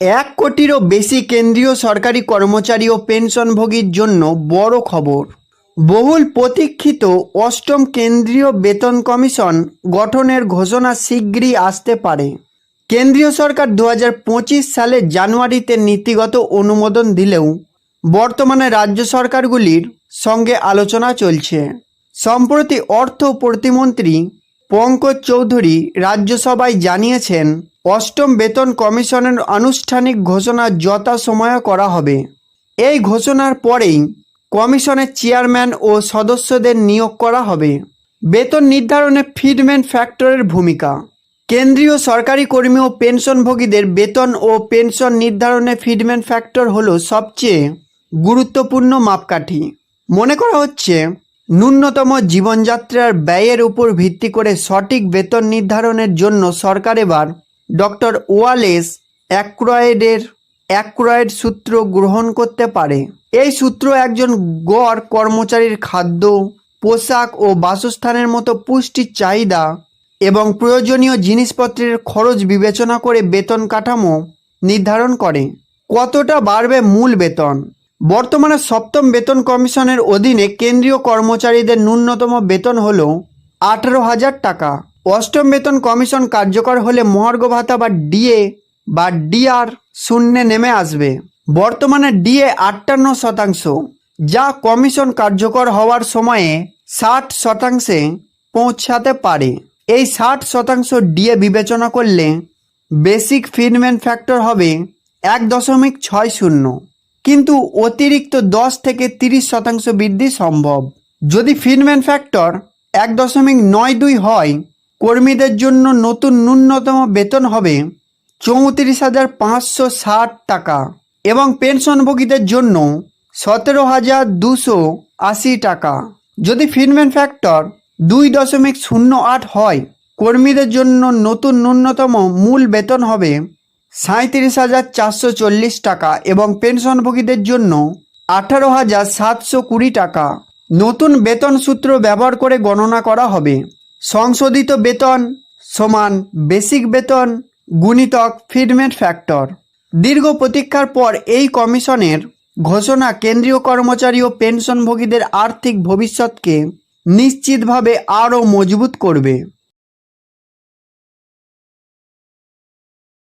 এক কোটিরও বেশি কেন্দ্রীয় সরকারি কর্মচারী ও পেনশনভোগীর জন্য বড় খবর। বহুল প্রতীক্ষিত অষ্টম কেন্দ্রীয় বেতন কমিশন গঠনের ঘোষণা শীঘ্রই আসতে পারে। কেন্দ্রীয় সরকার দু সালের জানুয়ারিতে নীতিগত অনুমোদন দিলেও বর্তমানে রাজ্য সরকারগুলির সঙ্গে আলোচনা চলছে। সম্প্রতি অর্থ প্রতিমন্ত্রী পঙ্কজ চৌধুরী রাজ্যসভায় জানিয়েছেন অষ্টম বেতন কমিশনের আনুষ্ঠানিক ঘোষণা যথাসময়ে করা হবে। এই ঘোষণার পরেই কমিশনের চেয়ারম্যান ও সদস্যদের নিয়োগ করা হবে। বেতন নির্ধারণে ফিডম্যান ফ্যাক্টরের ভূমিকা। কেন্দ্রীয় সরকারি কর্মী ও পেনশনভোগীদের বেতন ও পেনশন নির্ধারণে ফিডম্যান ফ্যাক্টর হলো সবচেয়ে গুরুত্বপূর্ণ মাপকাঠি। মনে করা হচ্ছে, ন্যূনতম জীবনযাত্রার ব্যয়ের উপর ভিত্তি করে সঠিক বেতন নির্ধারণের জন্য সরকার এবার ডক্টর ওয়ালেস অ্যাক্রয়েডের অ্যাক্রয়েড সূত্র গ্রহণ করতে পারে। এই সূত্র একজন গড় কর্মচারীর খাদ্য, পোশাক ও বাসস্থানের মতো পুষ্টির চাহিদা এবং প্রয়োজনীয় জিনিসপত্রের খরচ বিবেচনা করে বেতন কাঠামো নির্ধারণ করে। কতটা বাড়বে মূল বেতন? বর্তমানে সপ্তম বেতন কমিশনের অধীনে কেন্দ্রীয় কর্মচারীদের ন্যূনতম বেতন হল আঠারো হাজার টাকা। অষ্টম বেতন কমিশন কার্যকর হলে মহার্ঘ ভাতা বা ডিএ বা ডিআর শূন্যে নেমে আসবে। বর্তমানে ডিএ আটান্ন শতাংশ, যা কমিশন কার্যকর হওয়ার সময়ে ষাট শতাংশে পৌঁছাতে পারে। এই ষাট শতাংশ ডিএ বিবেচনা করলে বেসিক ফিডম্যান ফ্যাক্টর হবে এক দশমিক ছয় শূন্য। কিন্তু অতিরিক্ত দশ থেকে তিরিশ শতাংশ বৃদ্ধি সম্ভব। যদি ফিডম্যান ফ্যাক্টর এক দশমিক নয় দুই হয় কর্মীদের জন্য নতুন ন্যূনতম বেতন হবে চৌত্রিশ হাজার পাঁচশো ষাট টাকা এবং পেনশনভোগীদের জন্য সতেরো হাজার দুশো আশি টাকা। যদি ফিডম্যান ফ্যাক্টর দুই দশমিক শূন্য আট হয়, কর্মীদের জন্য নতুন ন্যূনতম মূল বেতন হবে সাঁত্রিশ হাজার চারশো চল্লিশ টাকা এবং পেনশনভোগীদের জন্য আঠারো হাজার সাতশো কুড়ি টাকা। নতুন বেতন সূত্র ব্যবহার করে গণনা করা হবে। সংশোধিত বেতন সমান বেসিক বেতন গুণিতক ফিডমেন্ট ফ্যাক্টর। দীর্ঘ প্রতীক্ষার পর এই কমিশনের ঘোষণা কেন্দ্রীয় কর্মচারী ও পেনশনভোগীদের আর্থিক ভবিষ্যৎকে নিশ্চিতভাবে আরও মজবুত করবে।